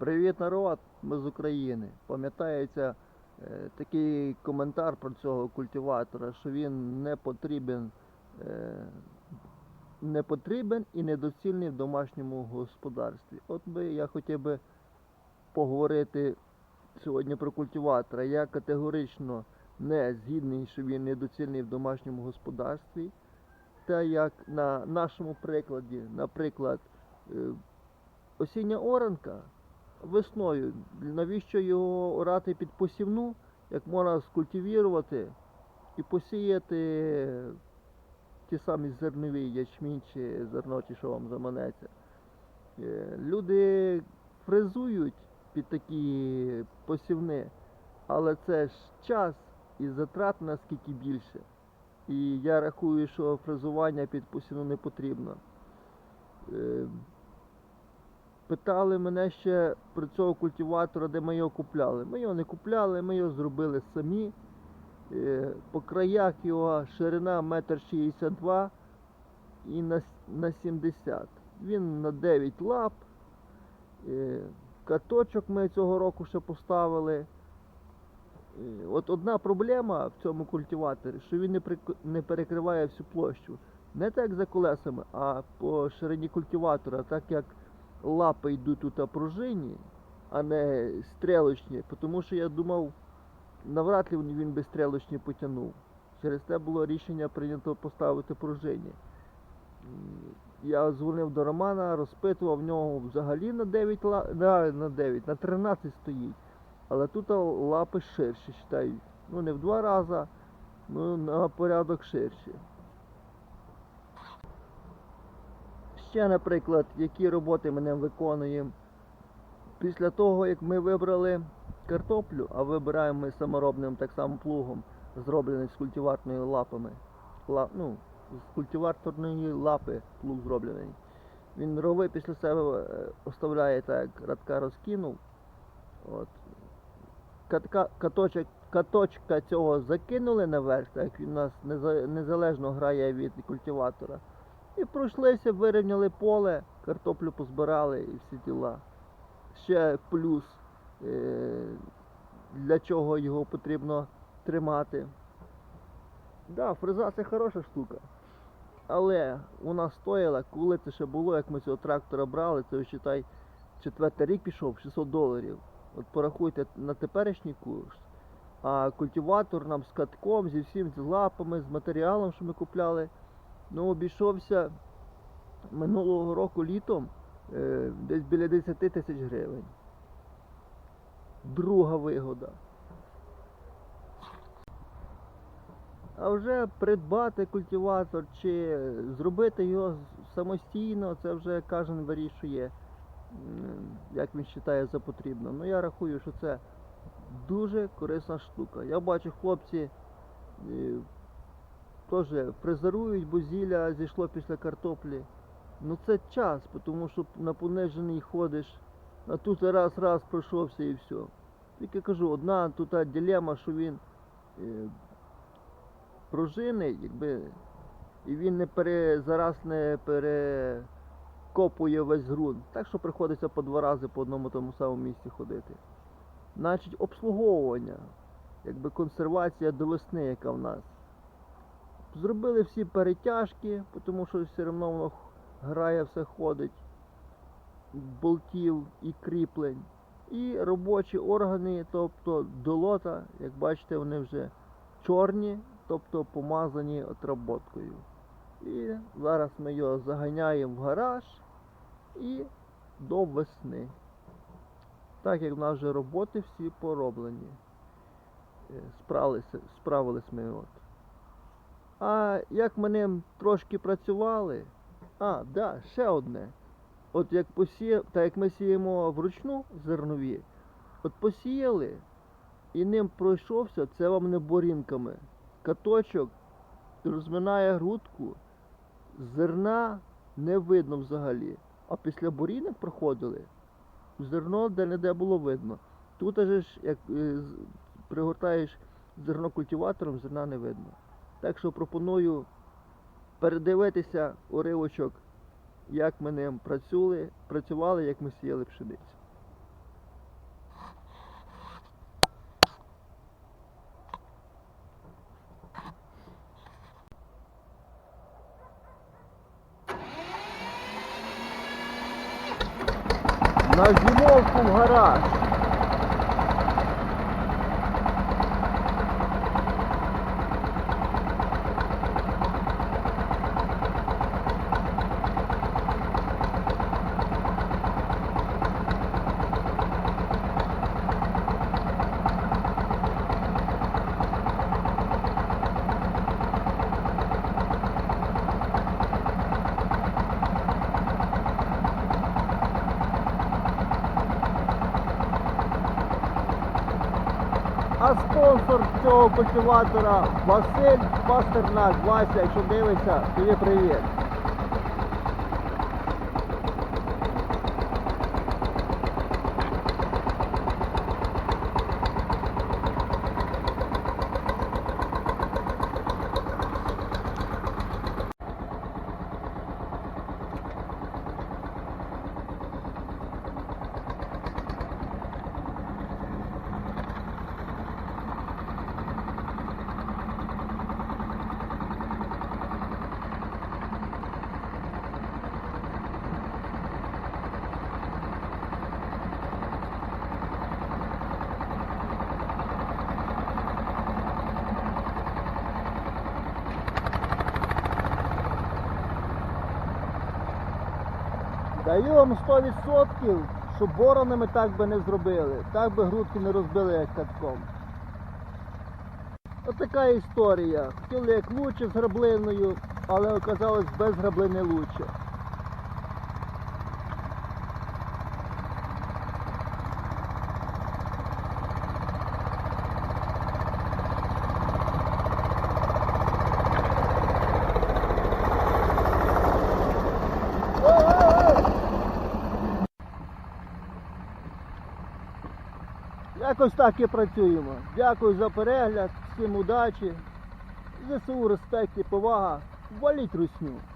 Привіт, народ! Ми з України. Пам'ятається е, такий коментар про цього культиватора, що він не потрібен, е, не потрібен і недоцільний в домашньому господарстві. От би я хотів би поговорити сьогодні про культиватора. Я категорично не згідний, що він недоцільний в домашньому господарстві. Та як на нашому прикладі, наприклад, е, осіння оранка весною, навіщо його орати під посівну, як можна скультивірувати і посіяти ті самі зернові ячмінь чи зерно, чи що вам заманеться. Е, Люди фрезують під такі посівни, але це ж час і затрат наскільки більше. І я рахую, що фрезування під посівну не потрібно. Питали мене ще про цього культиватора, де ми його купляли. Ми його не купляли, ми його зробили самі. Е, По краях його ширина 1,62 м і на, 70. Він на 9 лап. Е, Каточок ми цього року ще поставили. Е, От одна проблема в цьому культиваторі, що він не перекриває всю площу. Не так за колесами, а по ширині культиватора, так як лапи йдуть тут пружинні, а не стрелочні, тому що я думав, навряд ли він би стрелочні потягнув. Через те було рішення прийнято поставити пружинні. М, Я дзвонив до Романа, розпитував в нього взагалі на 9 ла... на, на 9, на 13 стоїть. Але тут лапи ширші, вважаю. Ну не в два рази, ну на порядок ширші. Ще, наприклад, які роботи ми ним виконуємо. Після того, як ми вибрали картоплю, а вибираємо ми саморобним так само плугом, зроблений з культиварною лапами. Ла, ну, з культиваторної лапи плуг зроблений. Він рови після себе е, оставляє так, як радка розкинув. От. Катка, каточок, каточка цього закинули наверх, так як він у нас незалежно грає від культиватора. І пройшлися, вирівняли поле, картоплю позбирали і всі діла. Ще плюс, е, для чого його потрібно тримати. Да, фреза це хороша штука. Але вона стояла, коли це ще було, як ми цього трактора брали, це вважай, четвертий рік пішов, 600 доларів. От порахуйте на теперішній курс. А культиватор нам з катком, зі всім з лапами, з матеріалом, що ми купляли, ну обійшовся минулого року літом е, десь біля 10 тисяч гривень. Друга вигода. А вже придбати культиватор чи зробити його самостійно, це вже кожен вирішує, як він вважає за потрібно. Ну я рахую, що це дуже корисна штука. Я бачу, хлопці е, теж фрезерують, бо зілля зійшло після картоплі. Ну це час, тому що на понижений ходиш, а тут раз раз пройшовся і все. Тільки кажу, одна тут дилема, що він е, пружинний, якби, і він не пере, зараз не перекопує весь ґрунт. Так що приходиться по два рази по одному тому самому місці ходити. Значить, обслуговування, якби консервація до весни, яка в нас. Зробили всі перетяжки, тому що все одно воно грає, все ходить, болтів і кріплень. І робочі органи, тобто долота, як бачите, вони вже чорні, тобто помазані отработкою. І зараз ми його заганяємо в гараж і до весни. Так як в нас вже роботи всі пороблені. Е, Справилися, справились ми от. А як ми ним трошки працювали, а, да, ще одне. От як посіяв, так як ми сіємо вручну зернові, от посіяли і ним пройшовся, це вам не борінками. Каточок розминає грудку, зерна не видно взагалі. А після борінок проходили, зерно де-не-де було видно. Тут же ж, як е, пригортаєш зерно культиватором, зерна не видно. Так що пропоную передивитися уривочок, як ми ним працювали, працювали, як ми сіяли пшеницю. На зимовку в гараж. Спонсор цього культиватора Василь Пастернак. Вася, якщо дивишся, тобі привіт. Даю вам 100%, що боронами так би не зробили, так би грудки не розбили як катком. Отака історія. Хотіли як лучше з граблиною, але оказалось без граблини лучше. Якось так і працюємо. Дякую за перегляд, всім удачі. ЗСУ, респект і повага. Валіть русню.